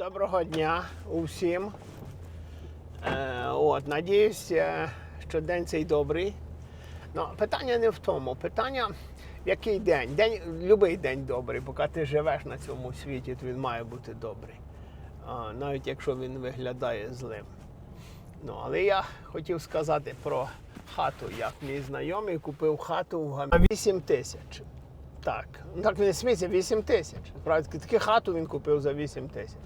Доброго дня усім. Е, от, надіюсь, е, що день цей добрий. Ну, питання не в тому. Питання, в який день. День, будь-який день добрий, поки ти живеш на цьому світі, то він має бути добрий. А, навіть якщо він виглядає злим. Ну, але я хотів сказати про хату, як мій знайомий купив хату в Гамі 8 тисяч. Так, так не сміється, 8 тисяч. Справді, таку хату він купив за 8 тисяч.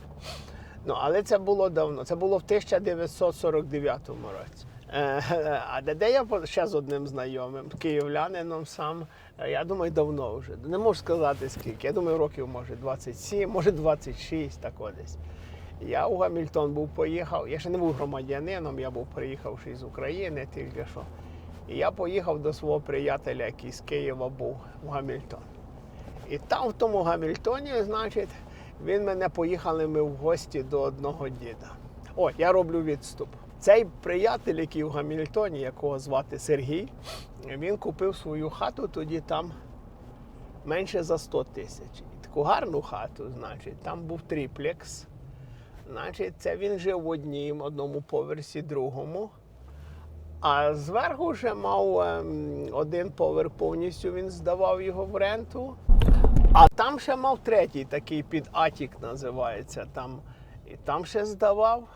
Ну, але це було давно. Це було в 1949 році. Е, А де, де я ще з одним знайомим, київлянином сам, е, я думаю, давно вже. Не можу сказати скільки. Я думаю, років може 27, може 26, так десь. Я у Гамільтон був поїхав. Я ще не був громадянином, я був приїхавши з України тільки що. І я поїхав до свого приятеля, який з Києва був в Гамільтон. І там, в тому Гамільтоні, значить, він мене поїхали ми в гості до одного діда. О, я роблю відступ. Цей приятель, який в Гамільтоні, якого звати Сергій, він купив свою хату тоді там менше за 100 тисяч. Таку гарну хату, значить, там був триплекс. Значить, це він жив в одній, одному поверсі, другому. А зверху вже мав ем, один поверх повністю він здавав його в ренту. А там ще мав третій такий під Атік називається. Там, і там ще здавав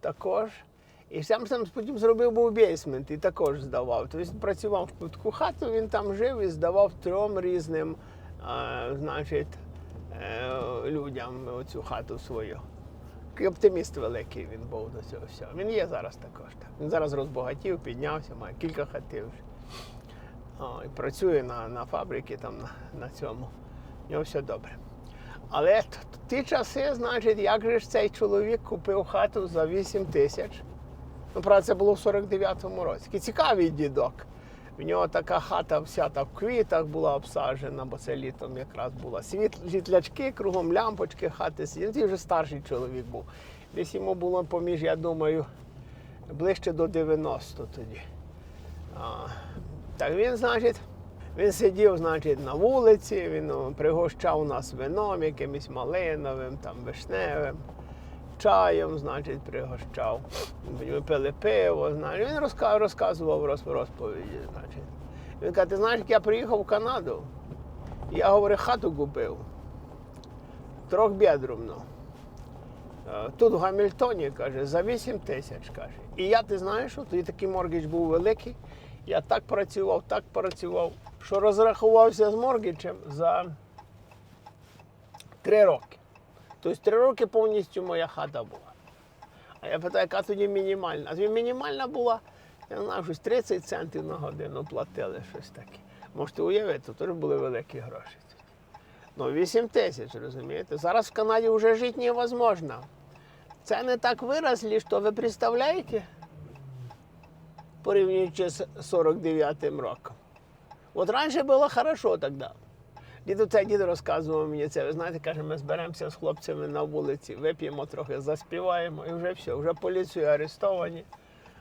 також. І сам сам потім зробив був бейсмент і також здавав. Тобто він працював в таку хату, він там жив і здавав трьом різним е, значить, е, людям оцю хату свою. Оптиміст великий він був до цього всього. Він є зараз також. Так. Він зараз розбагатів, піднявся, має кілька хатів. О, і працює на, на фабриці там на, на цьому. У нього все добре. Але ті часи, значить, як же ж цей чоловік купив хату за 8 тисяч. Ну, правда, це було в 49-му році. Цікавий дідок. В нього така хата вся та в квітах була обсаджена, бо це літом якраз була. Світлячки, кругом лямпочки, хати сидять. Він вже старший чоловік був. Десь йому було поміж, я думаю, ближче до 90 тоді. А, так він, значить, він сидів, значить, на вулиці, він пригощав нас вином, якимось малиновим, там, вишневим, чаєм, значить, пригощав. Ми пили пиво, значить. Він розказував розповіді. Значить. Він каже, ти знаєш, як я приїхав в Канаду, я говорю, хату купив. Трьохбедрумну. Е, Тут в Гамільтоні, каже, за 8 тисяч, каже. І я, ти знаєш, що тоді такий моргідж був великий. Я так працював, так працював, що розрахувався з моргіджем за 3 роки. Тобто 3 роки повністю моя хата була. А я питаю, яка тоді мінімальна? А тоді мінімальна була, я не знаю, щось 30 центів на годину платили, щось таке. Можете уявити, то теж були великі гроші. тоді. Ну, 8 тисяч, розумієте? Зараз в Канаді вже жити невозможно. Цены так выросли, что вы представляете, порівнюючи з 49-м роком. От раніше було хорошо тоді. Діду цей дід розказував мені це. Ви знаєте, каже, ми зберемося з хлопцями на вулиці, вип'ємо трохи, заспіваємо і вже все, вже поліцію арестовані.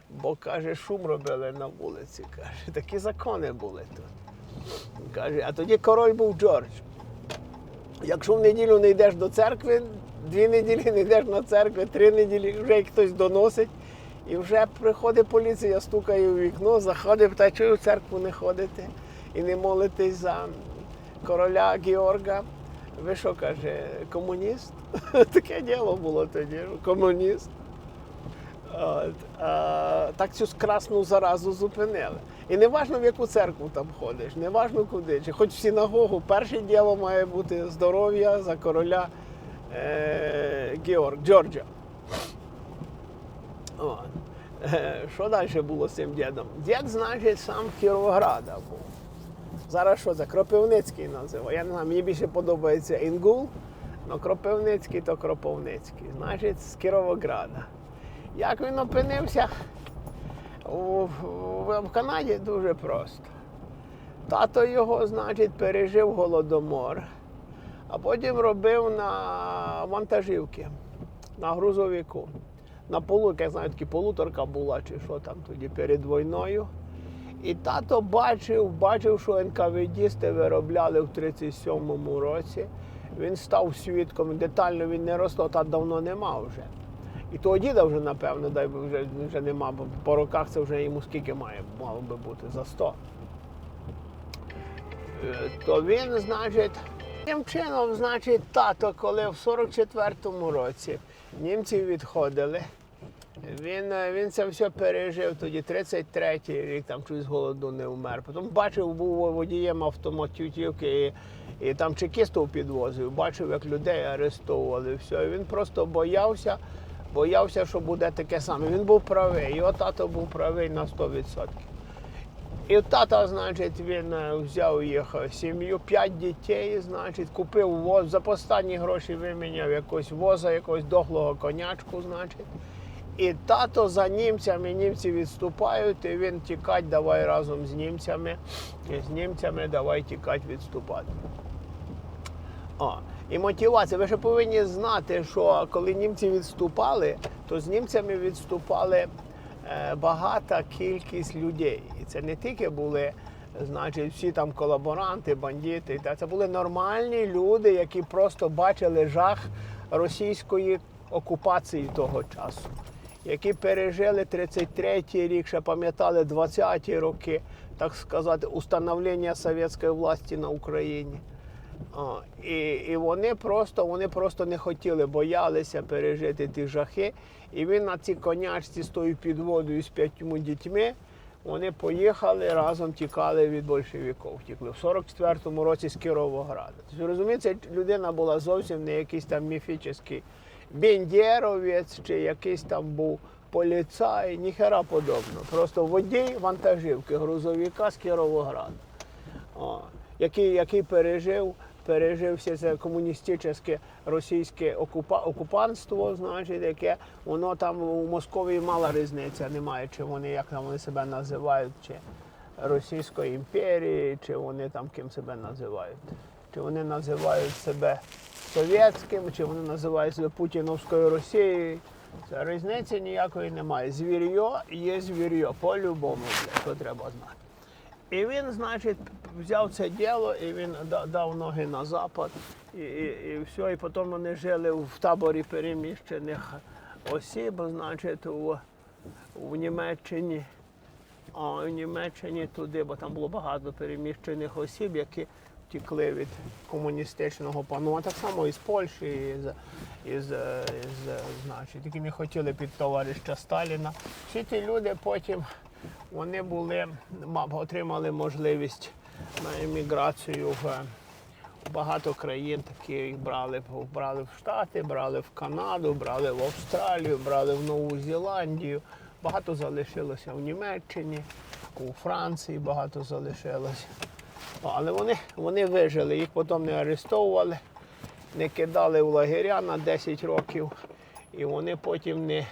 Бо каже, шум робили на вулиці. Каже, такі закони були тут. Каже, а тоді король був Джордж. Якщо в неділю не йдеш до церкви, дві неділі не йдеш на церкву, три неділі вже хтось доносить. І вже приходить поліція, стукає у вікно, заходить, питає, чого в церкву не ходите і не молитесь за короля Георга. Ви що каже, комуніст? Таке діло було тоді, комуніст. От, а, так цю красну заразу зупинили. І не важно, в яку церкву там ходиш, не важно куди, чи хоч в синагогу, перше діло має бути здоров'я за короля е, Георг, Джорджа. От. Е, Що далі було з цим дідом? Дід, значить, сам Кіровограда був. Зараз що це? Кропивницький називає. Я не знаю, мені більше подобається Інгул, але Кропивницький то Кропивницький. Значить, з Кіровограда. Як він опинився у, в, Канаді, дуже просто. Тато його, значить, пережив голодомор, а потім робив на вантажівки, на грузовику. На полу, як я знаю, такі полуторка була, чи що там тоді перед війною. І тато бачив, бачив, що НКВДісти виробляли в 37-му році. він став свідком, детально він не розто, та давно нема вже. І того діда вже, напевно, дай вже, вже нема, бо по роках це вже йому скільки має, мало би бути, за 100. Е, То він, значить, таким чином, значить, тато, коли в 44-му році німці відходили, він, е, він це все пережив тоді 33-й рік, там з голоду не вмер. Потім бачив, був водієм автомотютівки і, і там чекістів підвозив, бачив, як людей арестовували. Все. І він просто боявся, боявся, що буде таке саме. Він був правий, його тато був правий на 100%. І тата, значить, він е, взяв їх е, сім'ю, п'ять дітей, значить, купив воз, за останні гроші виміняв якогось воза, якогось дохлого конячку, значить. І тато за німцями, німці відступають, і він тікать, давай разом з німцями. І з німцями давай тікать, відступати. О, і мотивація. Ви ще повинні знати, що коли німці відступали, то з німцями відступали е, багата кількість людей. І це не тільки були, значить, всі там колаборанти, бандити. Та це були нормальні люди, які просто бачили жах російської окупації того часу, які пережили 33-й рік, ще пам'ятали 20-ті роки, так сказати, установлення совєтської власті на Україні. О, і, і вони просто вони просто не хотіли, боялися пережити ті жахи. І він на цій конячці з тою підводою з п'ятьма дітьми. Вони поїхали разом тікали від большевиків. Втікли в 44-му році з Кіровограда. Розумієте, людина була зовсім не якийсь там міфічний бендєровець чи якийсь там був поліцай, ніхера подобного. Просто водій вантажівки грузовика з Кіровограда о, який, який пережив, пережив все це комуністичне російське окупа, окупанство, значить, яке воно там у Московії мала різниця, немає, чи вони як там вони себе називають, чи Російської імперії, чи вони там ким себе називають. Чи вони називають себе совєтським, чи вони називають себе Путіновською Росією. Різниці ніякої немає. Звір'йо є звір'йо, по-любому, що треба знати. І він, значить, взяв це діло і він дав ноги на запад, і, і, і все. І потім вони жили в таборі переміщених осіб, значить, у, у Німеччині. А в Німеччині туди, бо там було багато переміщених осіб, які втекли від комуністичного пану, так само із Польщі, із, із, е, із, е, значить, які не хотіли під товариша Сталіна. Всі ті люди потім вони були, ма- отримали можливість на еміграцію в багато країн, такі їх брали, брали в Штати, брали в Канаду, брали в Австралію, брали в Нову Зеландію. Багато залишилося в Німеччині, у Франції багато залишилося. Але вони, вони вижили, їх потім не арестовували, не кидали в лагеря на 10 років, і вони потім не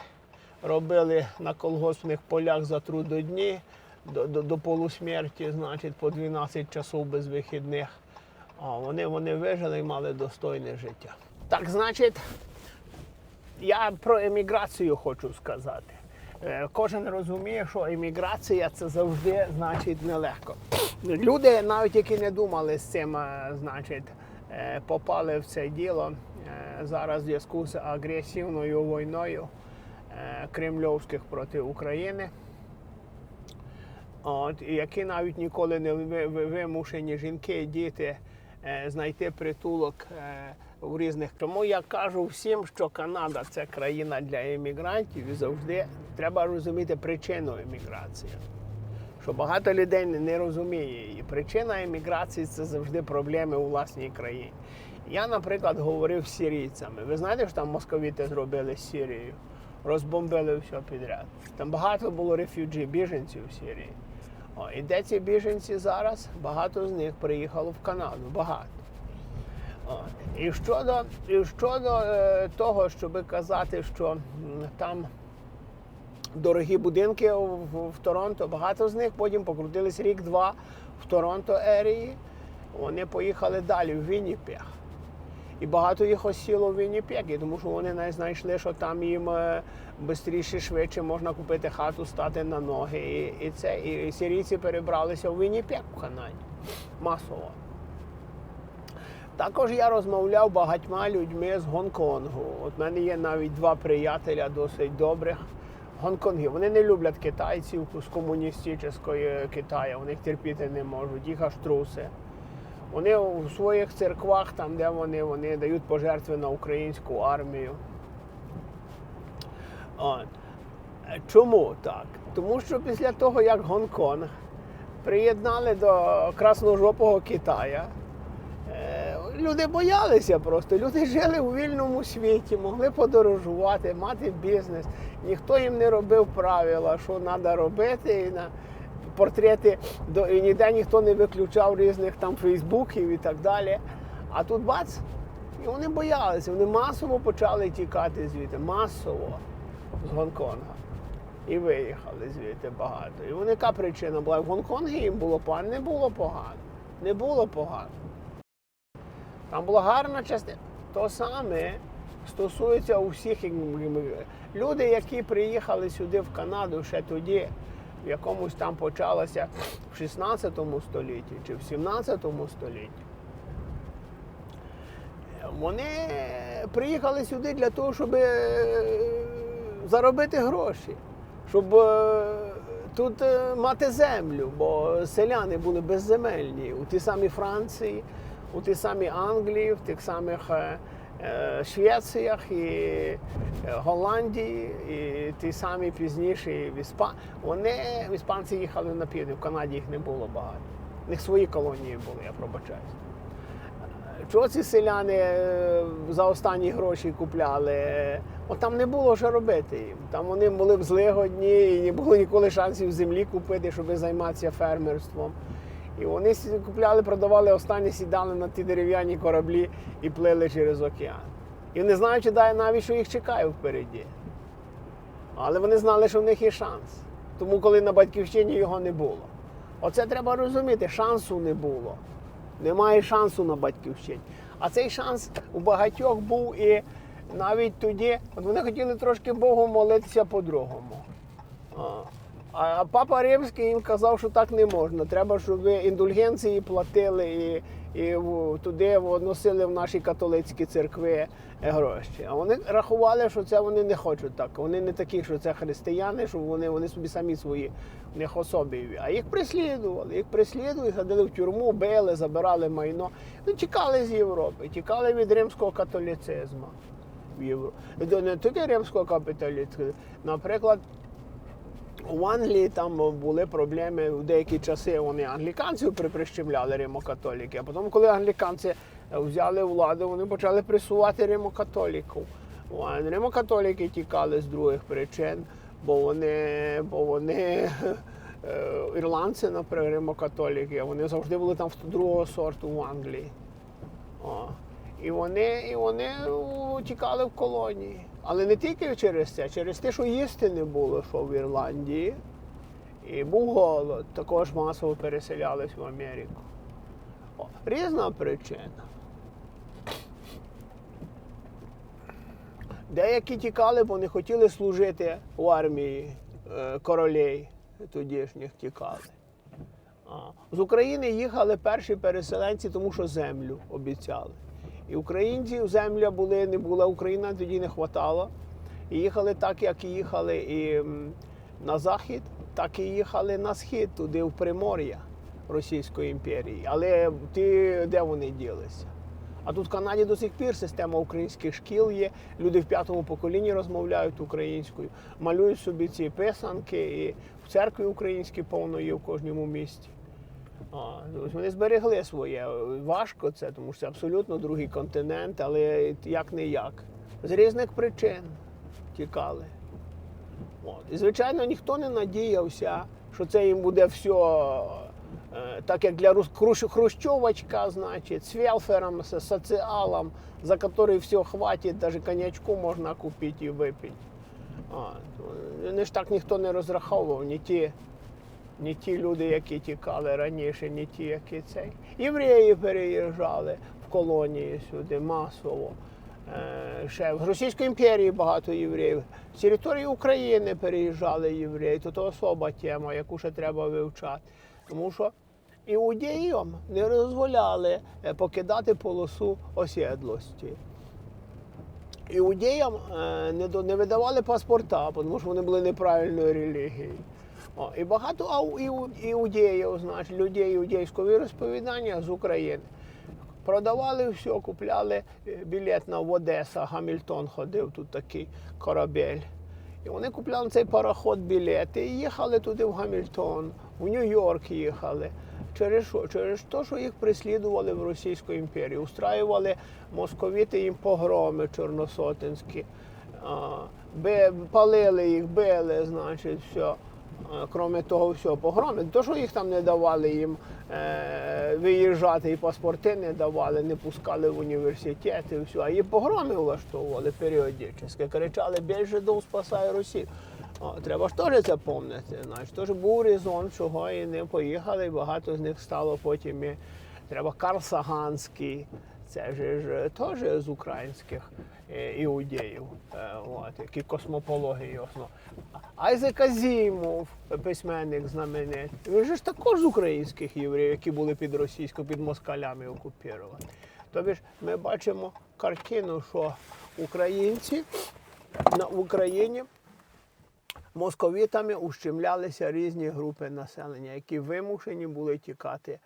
робили на колгоспних полях за трудодні до, до, до полусмерті, значить, по 12 часов без вихідних. А вони, вони вижили і мали достойне життя. Так, значить, я про еміграцію хочу сказати. Е, Кожен розуміє, що еміграція це завжди значить нелегко. Люди, навіть які не думали з цим, е, значить, е, попали в це діло е, зараз в зв'язку з агресивною війною кремльовських проти України. От, які навіть ніколи не ви- ви- вимушені жінки, діти знайти притулок в різних. Тому я кажу всім, що Канада це країна для емігрантів і завжди треба розуміти причину еміграції. Що багато людей не- розуміє її. Причина еміграції це завжди проблеми у власній країні. Я, наприклад, говорив з сирійцями. Ви знаєте, що там московіти зробили з Сірією? Розбомбили все підряд. Там багато було рефюджі, біженців в Сирії. О, і де ці біженці зараз? Багато з них приїхало в Канаду. Багато. О, і щодо, і щодо е, того, щоб казати, що м, там дорогі будинки в, в, Торонто, багато з них потім покрутились рік-два в Торонто ерії. Вони поїхали далі в Вінніпег. І багато їх осіло в Вінніпегі, тому що вони знайшли, що там їм швидше, швидше можна купити хату, стати на ноги. І, і це, і сирійці перебралися в Вінніпег в Канаді масово. Також я розмовляв багатьма людьми з Гонконгу. От в мене є навіть два приятеля досить добрих. Гонконгів. Вони не люблять китайців з комуністичної Китаю, вони їх терпіти не можуть, їх аж труси. Вони у своїх церквах, там, де вони, вони дають пожертви на українську армію. От. Чому так? Тому що після того, як Гонконг приєднали до красножопого Китая, е, люди боялися просто. Люди жили у вільному світі, могли подорожувати, мати бізнес. Ніхто їм не робив правила, що треба робити. І на портрети до і ніде ніхто не виключав різних там фейсбуків і так далі. А тут бац, і вони боялися, вони масово почали тікати звідти, масово з Гонконга. І виїхали звідти багато. І вони яка причина була? В Гонконгі їм було погано, не було погано. Не було погано. Там була гарна частина. То саме стосується усіх люди, які приїхали сюди в Канаду ще тоді, в якомусь там почалося в 16 столітті чи в 17 столітті. Вони приїхали сюди для того, щоб е, заробити гроші, щоб е, тут е, мати землю, бо селяни були безземельні у тій самій Франції, у тій самій Англії, в тих самих е, е, Швеціях і е, Голландії, і ті самі пізніше в Іспа... Вони в іспанці їхали на південь, в Канаді їх не було багато. У них свої колонії були, я пробачаюсь. Чого ці селяни за останні гроші купляли? От там не було що робити їм. Там вони були б злигодні і не було ніколи шансів землі купити, щоб займатися фермерством. І вони купляли, продавали останні сідали на ті дерев'яні кораблі і плили через океан. І не знаючи навіть, що їх чекає впереді. Але вони знали, що в них є шанс. Тому коли на батьківщині його не було. Оце треба розуміти, шансу не було. Немає шансу на батьківщині. А цей шанс у багатьох був і навіть тоді, от вони хотіли трошки Богу молитися по-другому. А, папа Римський їм казав, що так не можна. Треба, щоб ви індульгенції платили і, і туди носили в наші католицькі церкви е, гроші. А вони рахували, що це вони не хочуть так. Вони не такі, що це християни, що вони, вони собі самі свої в них особливі. А їх прислідували, їх прислідували, садили в тюрму, били, забирали майно. Ну, тікали з Європи, тікали від римського католіцизму. Не тільки римського капіталізму. Наприклад, у Англії там були проблеми в деякі часи. Вони англіканців приприщемляли римокатоліки. А потім, коли англіканці взяли владу, вони почали присувати римокатоліків. Римокатоліки тікали з других причин, бо вони, бо вони е, ірландці, наприклад, римокатоліки, вони завжди були там другого сорту в Англії. О. І вони, і вони тікали в колонії. Але не тільки через це, через те, що їсти не було, що в Ірландії. І був голод, також масово переселялись в Америку. О, різна причина. Деякі тікали, бо не хотіли служити в армії е, королей тодішніх тікали. З України їхали перші переселенці, тому що землю обіцяли. І українців земля були, не була, Україна тоді не хватало. І їхали так, як і їхали і на захід, так і їхали на схід, туди в Примор'я Російської імперії. Але ті, де вони ділися? А тут в Канаді до сих пір система українських шкіл є. Люди в п'ятому поколінні розмовляють українською, малюють собі ці писанки, і в церкві українські повно є в кожному місті. А, вони зберегли своє. Важко це, тому що це абсолютно другий континент, але як не як. З різних причин тікали. От. І, звичайно, ніхто не надіявся, що це їм буде все е, так, як для хрущовочка, значить, з велфером, з соціалом, за який все хватить, навіть коньячку можна купити і випити. А, вони ж так ніхто не розраховував, ні ті, ні ті люди, які тікали раніше, ні ті, які цей. Євреї переїжджали в колонії сюди масово. Е, Ще в Російській імперії багато євреїв. З території України переїжджали євреї. То особа тема, яку ще треба вивчати. Тому що іудеям не дозволяли е, покидати полосу осідлості. Іудеям е, не видавали паспорта, тому що вони були неправильною релігією. О, і багато іудеїв, значить, людей іудейського віросповідання з України. Продавали все, купляли е, білет на в Одеса, Гамільтон ходив тут такий корабель. І вони купляли цей пароход білети і їхали туди в Гамільтон, в Нью-Йорк їхали. Через що? Через те, що їх прислідували в Російську імперію, устраювали московіти їм погроми би- палили їх, били, значить, все. А, Кроме того, всього, погроми. То, що їх там не давали їм е, виїжджати, і паспорти не давали, не пускали в університети, все. а їм погроми влаштовували періодично. Кричали, більше жидов, спасай Росію. О, треба ж теж це пам'ятати. Значить, теж був резон, чого і не поїхали, і багато з них стало потім. І, треба Карл Саганський, це ж теж з українських е, іудеїв, е, от, які космопології основ. Айзек Азімов, письменник знаменитий. Він ж також з українських євреїв, які були під російською, під москалями окуповані. Тобі ж ми бачимо картину, що українці на Україні московітами ущемлялися різні групи населення, які вимушені були тікати е,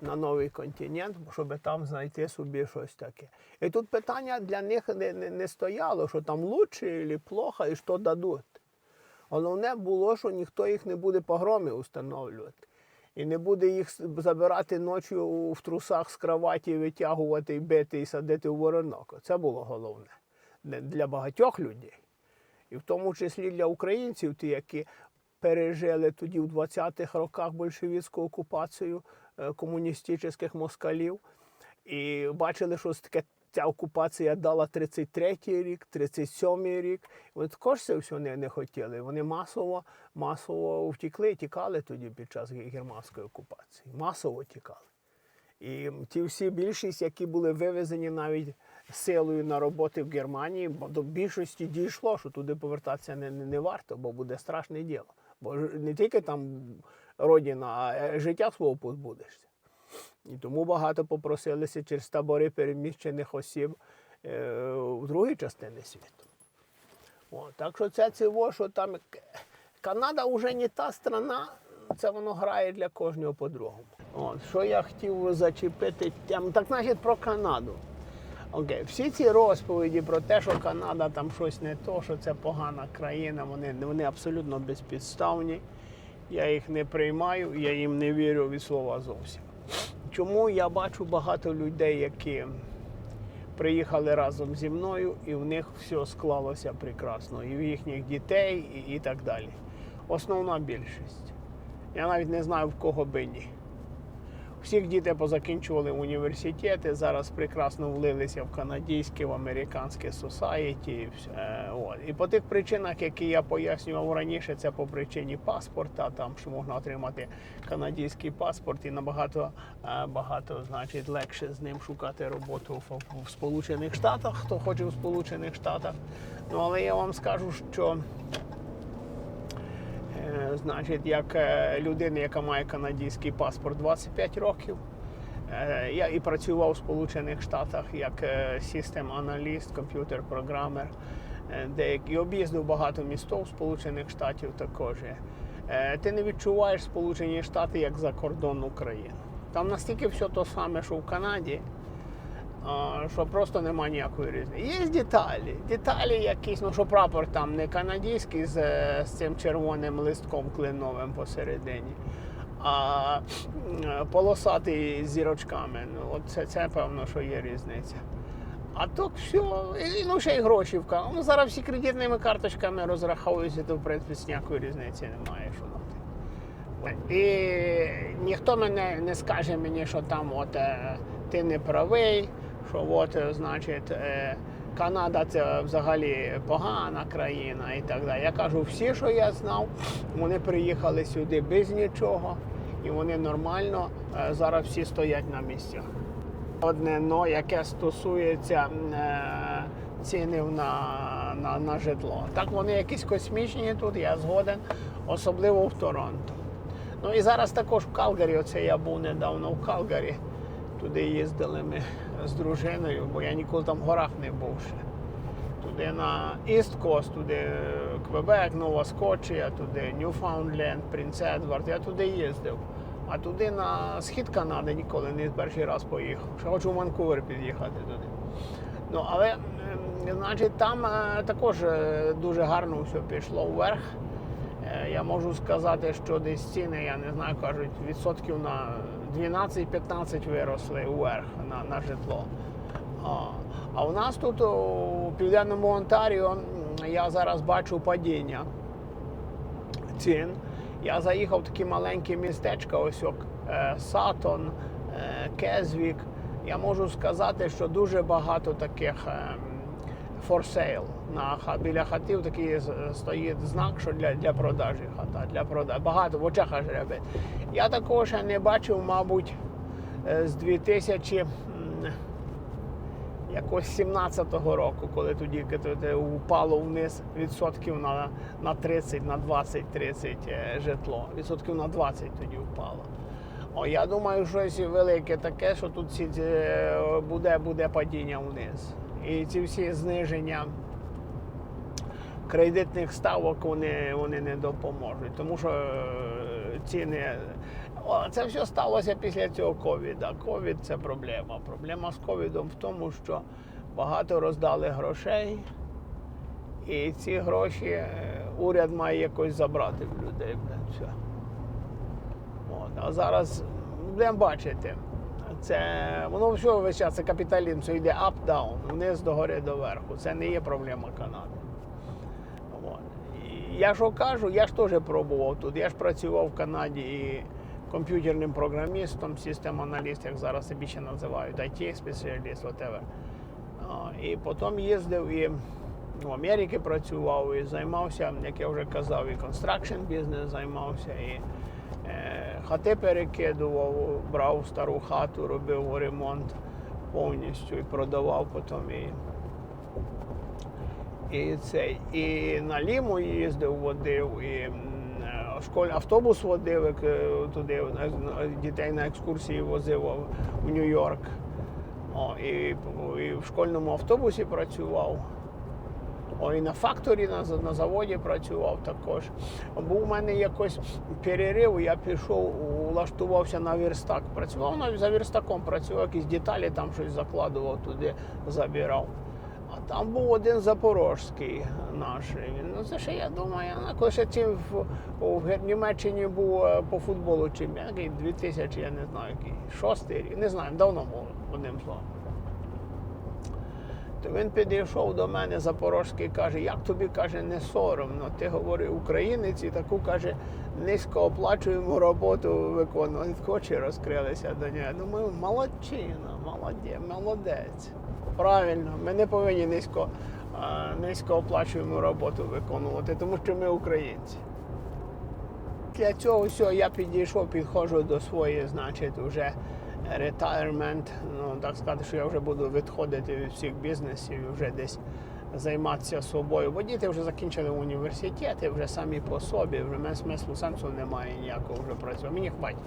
на новий континент, щоб там знайти собі щось таке. І тут питання для них не, не, стояло, що там лучше чи плохо, і що дадуть. Головне було, що ніхто їх не буде погроми установлювати. І не буде їх забирати ночі в трусах з кроваті, витягувати, бити і садити в воронок. Це було головне для багатьох людей. І в тому числі для українців, ті, які пережили тоді в 20-х роках большевістську окупацію е, комуністичних москалів, і бачили, що таке ця окупація дала 33-й рік, 37-й рік. Вони також це все не, не хотіли. Вони масово, масово втікли, тікали тоді під час германської окупації. Масово тікали. І ті всі більшість, які були вивезені навіть силою на роботи в Германії, бо до більшості дійшло, що туди повертатися не, не, не варто, бо буде страшне діло. Бо не тільки там родина, а е, життя свого позбудешся. І тому багато попросилися через табори переміщених осіб е, в другі частини світу. О, так що це цього, що там Канада вже не та страна, це воно грає для кожного по-другому. Що я хотів зачепити тему, так значить про Канаду. Окей, всі ці розповіді про те, що Канада там щось не то, що це погана країна, вони, вони абсолютно безпідставні. Я їх не приймаю, я їм не вірю від слова зовсім. Чому я бачу багато людей, які приїхали разом зі мною, і в них все склалося прекрасно, і в їхніх дітей, і, і так далі. Основна більшість. Я навіть не знаю, в кого би ні. Всіх діти позакінчували університети, зараз прекрасно влилися в канадське, в американське society. Е. І по тих причинах, які я пояснював раніше, це по причині паспорта, там що можна отримати канадський паспорт і набагато е, багато, значить, легше з ним шукати роботу в Сполучених Штатах, хто хоче в Сполучених Штатах. Ну але я вам скажу, що. Е, Значить, як е, людина, яка має канадський паспорт 25 років. Е, Я і працював у Сполучених Штатах як систем аналіст, комп'ютер програмер, де і об'їздив багато містов Сполучених Штатів також. Ти не відчуваєш Сполучені Штати як за кордон України. Там настільки все то саме, що в Канаді, що просто немає ніякої різниці. Є деталі. Деталі якісь, ну що прапор там не канадський з, з цим червоним листком клиновим посередині, а полосатий з зірочками. Ну, от це, це певно, що є різниця. А так все, і, ну ще й гроші вка. Ну зараз всі кредитними карточками розраховуються, то в принципі ніякої різниці немає. Що там. І ніхто мене не скаже мені, що там от е, ти не правий, що от, е, значить, е, Канада це взагалі погана країна і так далі. Я кажу, всі, що я знав, вони приїхали сюди без нічого, і вони нормально е, зараз всі стоять на місцях. Одне но, яке стосується е, цінів на, на, на житло. Так вони якісь космічні тут, я згоден, особливо в Торонто. Ну і зараз також в Калгарі, оце я був недавно в Калгарі. Туди їздили ми з дружиною, бо я ніколи там в горах не був ще. Туди на Coast, туди Квебек, Нова Скотчія, туди Ньюфаундленд, Принц Едвард. Я туди їздив. А туди на схід Канади ніколи не перший раз поїхав. Ще хочу в Ванкувер під'їхати туди. Ну, але, значить, там е, також е, дуже гарно все пішло вверх. Е, Я можу сказати, що десь ціни, я не знаю, кажуть, відсотків на 12-15 виросли вверх на, на житло. А, а у нас тут у південному Онтаріо я зараз бачу падіння цін. Я заїхав в такі маленькі містечка, ось як е, Сатон, е, Кезвік. Я можу сказати, що дуже багато таких е, for sale. На, біля хатів такий стоїть знак, що для, для продажі хата. Для продажі. Багато в очах аж ребить. Я також ще не бачив, мабуть, е, з 2000 м, якось 17-го року, коли тоді упало вниз відсотків на, на 30, на 20-30 е, житло. Відсотків на 20 тоді впало. О, я думаю, щось велике таке, що тут е, буде, буде падіння вниз. І ці всі зниження кредитних ставок вони, вони не допоможуть, тому що е, ціни. Це все сталося після цього ковіда. Ковід це проблема. Проблема з ковідом в тому, що багато роздали грошей, і ці гроші е, уряд має якось забрати в людей. От, а зараз будемо бачити. Це воно все весь час, це капіталізм, це йде up-down, вниз до гори до верху. Це не є проблема Канади. Я що кажу, я ж теж пробував тут. Я ж працював в Канаді і комп'ютерним програмістом, систем аналіст, як зараз себе ще називають, IT спеціаліст, whatever. І потім їздив і в Америці працював і займався, як я вже казав, і construction бізнес займався, і е, хати перекидував, брав стару хату, робив ремонт повністю і продавав потім. І, і цей, і на Ліму їздив, водив, і е, школь, автобус водив е, туди, дітей на екскурсії возив у Нью-Йорк. І, і в школьному автобусі працював. І на факторі на, на заводі працював також. Був у мене якось перерив, я пішов, улаштувався на верстак. Працював навіть за верстаком, працював якісь деталі, там щось закладував туди, забирав. А там був один запорожський наш. Він, ну це ще я думаю, коли ще цим в, в Німеччині був е, по футболу чемпіон, який 2000, я не знаю, який шостий рік, не знаю, давно було, одним словом. То він підійшов до мене запорожський каже, як тобі каже, не соромно. Ти говори українець і таку каже, низькооплачуємо роботу виконувати. Очі розкрилися до нього. Думаю, молодчина, молодець, молодець. Правильно, ми не повинні низько, а, низькооплачуємо роботу виконувати, тому що ми українці. Для цього всього я підійшов, підходжу до своєї, значить, вже retirement, ну так сказати, що я вже буду відходити від всіх бізнесів і вже десь займатися собою. Бо діти вже закінчили університети, вже самі по собі, вже мене смислу сенсу немає ніякого вже працювати. Мені хватить.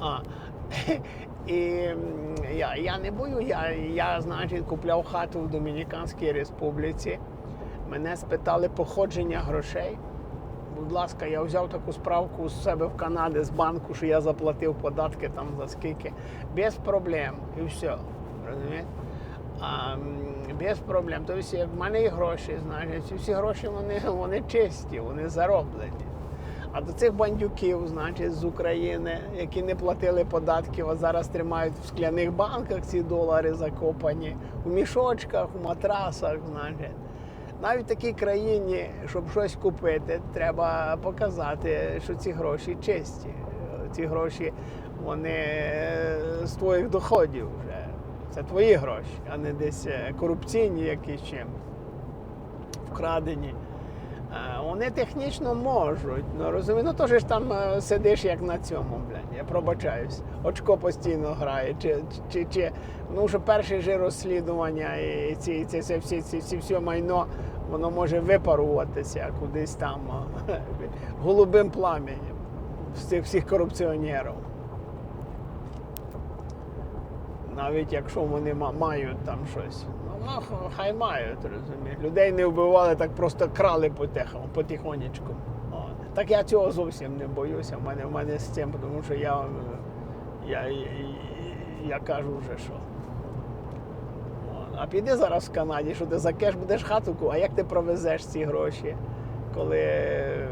А, і я, я не бою, я, я, значить, купляв хату в Домініканській республіці. Мене спитали походження грошей. Будь ласка, я взяв таку справку з себе в Канаді з банку, що я заплатив податки там за скільки. Без проблем. І все. Розумієте? А, без проблем. Тобто, як в мене є гроші, значить, всі гроші вони, вони чисті, вони зароблені. А до цих бандюків, значить, з України, які не платили податків, а зараз тримають в скляних банках ці долари закопані, у мішочках, у матрасах, значить. Навіть в такій країні, щоб щось купити, треба показати, що ці гроші чисті. Ці гроші вони е, з твоїх доходів вже. Це твої гроші, а не десь е, корупційні якісь чим вкрадені. Вони технічно можуть, ну розумію, ну то ж там е, сидиш як на цьому, блядь, я пробачаюсь. Очко постійно грає. Чи, чи, чи, ну що перше ж розслідування і ці, ці, ці, всі, ці, ці все майно, воно може випаруватися кудись там е, голубим пламенем. цих всіх корупціонерів. Навіть якщо вони мають там щось. Ну, хай мають, розумієш. Людей не вбивали, так просто крали потихо, потихонечку. О. Так я цього зовсім не боюся. В мене, в мене з цим, тому що я, я, я, я кажу вже, що. А піди зараз в Канаді, що ти за кеш будеш хату, а як ти провезеш ці гроші, коли е,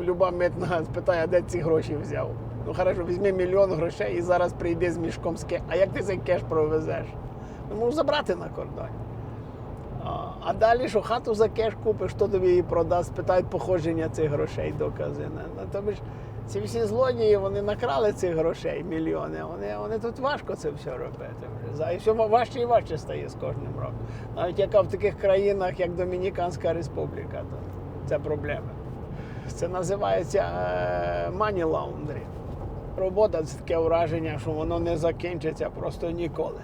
люба митна спитає, де ці гроші взяв. Ну хорошо, візьми мільйон грошей і зараз прийди з мішком з кеш. А як ти цей кеш провезеш? Ну, можеш забрати на кордоні. А, а далі, що хату за кеш купиш, хто тобі її продасть, питають походження цих грошей, докази. Ну, тобі ж ці всі злодії, вони накрали цих грошей, мільйони. Вони, вони тут важко це все робити вже. І все важче і важче стає з кожним роком. Навіть яка в таких країнах, як Домініканська Республіка, то це проблема. Це називається е, money laundering. Робота це таке враження, що воно не закінчиться просто ніколи.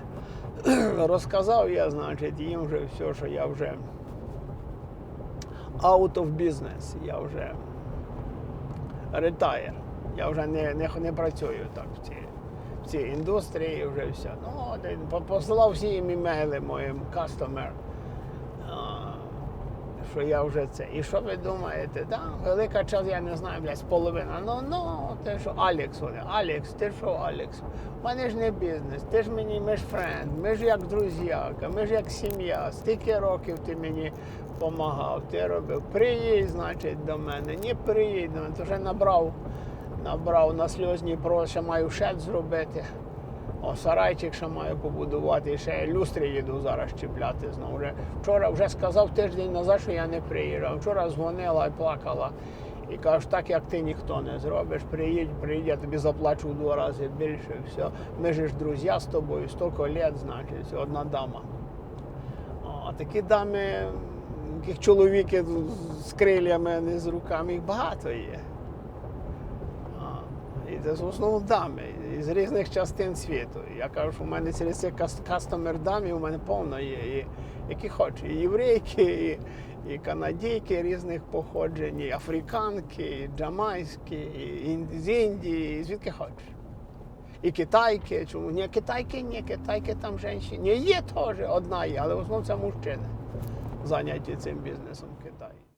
Розказав я, значить, їм вже все, що я вже out of business, я вже retire. Я вже не, не, не працюю так в цій, в цій індустрії, вже все. Ну, посилав всі їм імейли моїм customer, що я вже це. І що ви думаєте? Да, велика час, я не знаю, блядь, половина. Ну, ну, те, що Алекс вони. Алекс, ти що, Алекс? У мене ж не бізнес, ти ж мені, ми ж френд, ми ж як друзяка, ми ж як сім'я. Стільки років ти мені допомагав, ти робив. Приїдь, значить, до мене. Не приїдь ти вже набрав, набрав на сльозні про, ще маю шет зробити. О, сарайчик ще маю побудувати, ще люстри їду зараз чіпляти знову. Вже, вчора вже сказав тиждень назад, що я не приїжджав. Вчора дзвонила і плакала. І кажу, так як ти ніхто не зробиш, приїдь, приїдь, я тобі заплачу в два рази більше. Все. Ми ж друзі з тобою, стільки літ, значить, одна дама. А такі дами, таких чоловіків з крилями, не з руками, їх багато є. І це в основному дами з різних частин світу. Я кажу, що в мене через цих кастомер дамів у мене повно є. І, які хочуть. І єврейки, і, і канадійки різних походжень, і африканки, і джамайські, і з Індії, і звідки хочеш. І китайки, чому? Ні, китайки, ні, китайки там жінки. Ні, є теж одна є, але в основному це мужчини зайняті цим бізнесом.